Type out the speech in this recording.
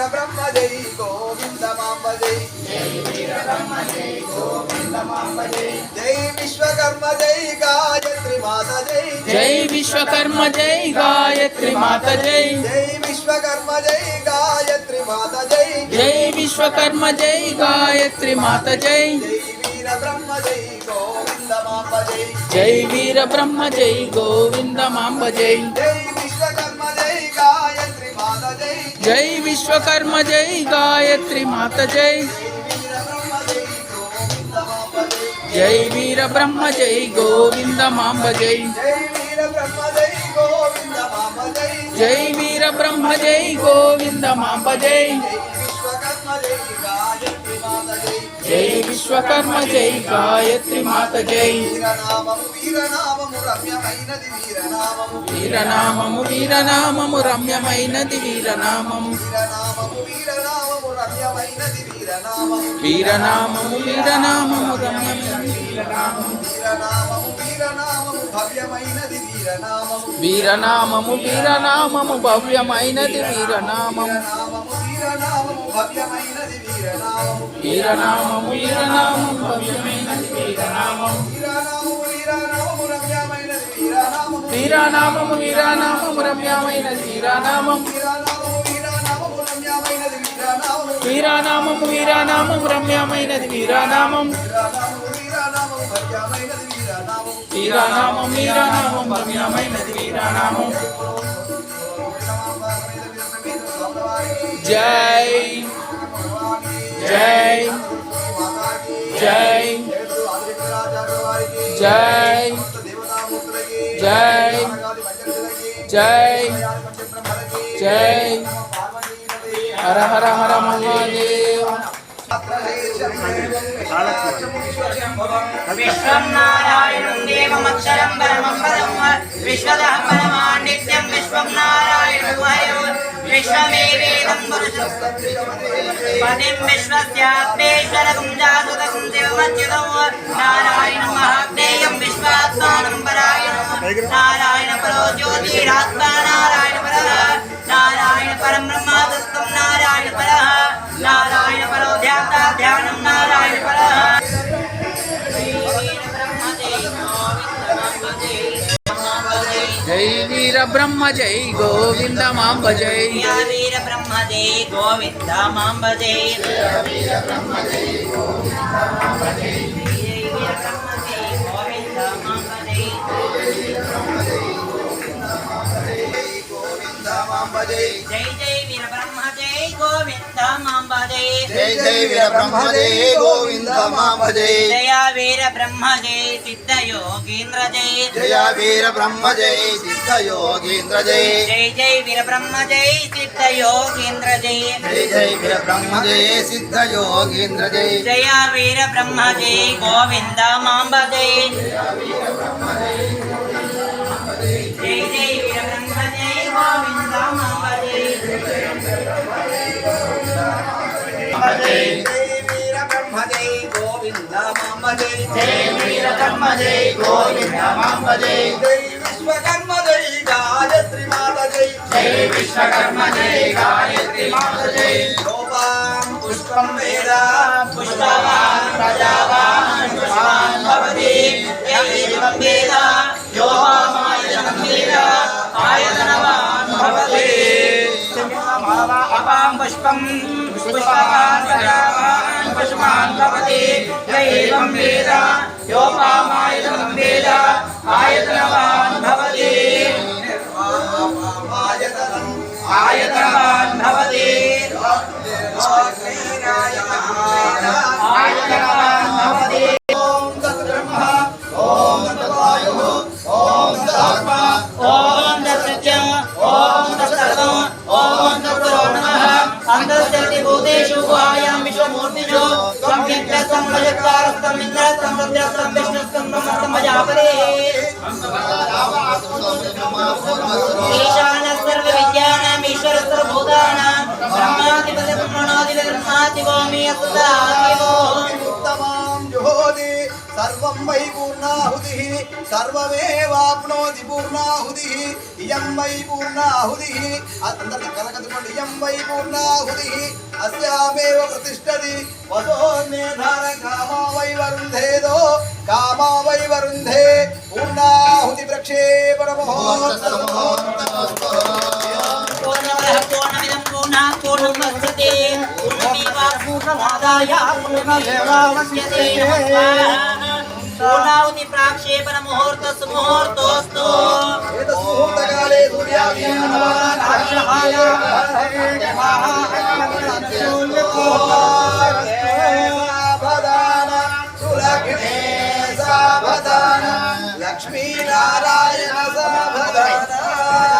వీర బ్రహ్మ జై గోవింద మాంబ జై జై విశ్వకర్మ జై గాయత్రి మాత జై జై విశ్వకర్మ జై గాయత్రి మాత జై జై విశ్వకర్మ జై గాయత్రి మాత జై జై విశ్వకర్మ జై గాయత్రి మాత జై జై వీర బ్రహ్మ జై గోవింద మాంబ జై జై వీర బ్రహ్మ జై విశ్వకర్మ జై గాయత్రి మాత జై. జై వీర బ్రహ్మ జై గోవింద మాంబ జై. జై వీర బ్రహ్మ జై గోవింద మాంబ జై. జై విశ్వకర్మ జై గాయత్రి మాత జై. వీరనామము వీరనామము రమ్యమైనది వీరనామము. వీరనామము వీరనామము రమ్యమైనది వీరనామము. వీరనామము వీరనామము రమ్యమైనది వీరనామము. వీరనామము భవ్యమైనది వీరనామము. వీరనామము వీరనామము భవ్యమైనది వీరనామము. వీరనామము వీరనామము రమ్యమైనది వీరనామము. వీరనామము వీరనామము రమ్యమైనది వీరనామము. వీరనామము వీరనామము రమ్యమైనది వీరనామము. వీరనామము రమ్యమైనది వీరనామము. జై జై జై జై జై జై జై. హర హర హర మహాదేవ్. విశ్వం నారాయణం దేవమక్షరం పరమం పదం విశ్వదః పరమాన్నిత్యం విశ్వం నారాయణం వయో విశ్వమేవేదం పురుషం పదిం విశ్వస్యాత్మేశ్వరకం జాసుదకం శివమచ్యుతం నారాయణం మహాజ్ఞేయం విశ్వాత్మానం పరాయణం నారాయణ పరో జ్యోతిరాత్మా నారాయణ పరః నారాయణ పరం బ్రహ్మాదత్తం జై బ్రహ్మ జై గోవింద మాంబ జై వీర బ్రహ్మ జై గోవింద మాంబ జై వీర జై గోవింద మాంబ జై జై జై గోవింద మాంబ జై జై జై వీర బ్రహ్మ జై గోవింద మాంబ జయ వీర బ్రహ్మ జై సిద్ధ యోగీంద్ర జై జయ వీర బ్రహ్మ జై సిద్ధ యోగీంద్ర జై జై జై వీర బ్రహ్మ జై సిద్ధ యోగీంద్ర జై జై జై వీర బ్రహ్మ జై సిద్ధ యోగీంద్ర జై జయ వీర బ్రహ్మ జై గోవింద మాంబ జై జై జై వీర బ్రహ్మ జై గోవింద మాంబ జై వీర బ్రహ్మ జై గోవింద మాంబ జై జై వీర బ్రహ్మ జై గోవింద మాంబ జై జై విశ్వకర్మ జై గాయత్రి మాత జై జై విశ్వకర్మ జై గాయత్రి మాత ప్రజావాన్ పుష్పాన్ భవతి ఏవం వేద యోగమాయనం వేద ఆయతనవాన్ భవతి ఆయతనవాన్ భవతి ఆయతనవాన్ సర్వం వై పూర్ణాహుతి. సర్వమేవాప్నోతి పూర్ణాహుతి. ఇయం వై పూర్ణాహుతి. అందరి కలకదుకోండి ఇయం వై పూర్ణాహుతి. అస్యామేవ ప్రతిష్టది వసోన్నేధార కామా వై వరుంధేదో. కామా వై వరుంధే. పూర్ణాహుతి ప్రక్షేపణ మహోత్సవ. समादाय पुनर्निर्वावश्यते पूर्णावति मुहूर्त सुमुहूर्तोऽस्तु एतस्मुहूर्तकाले सूर्याभिः लक्ष्मीनारायण सावधान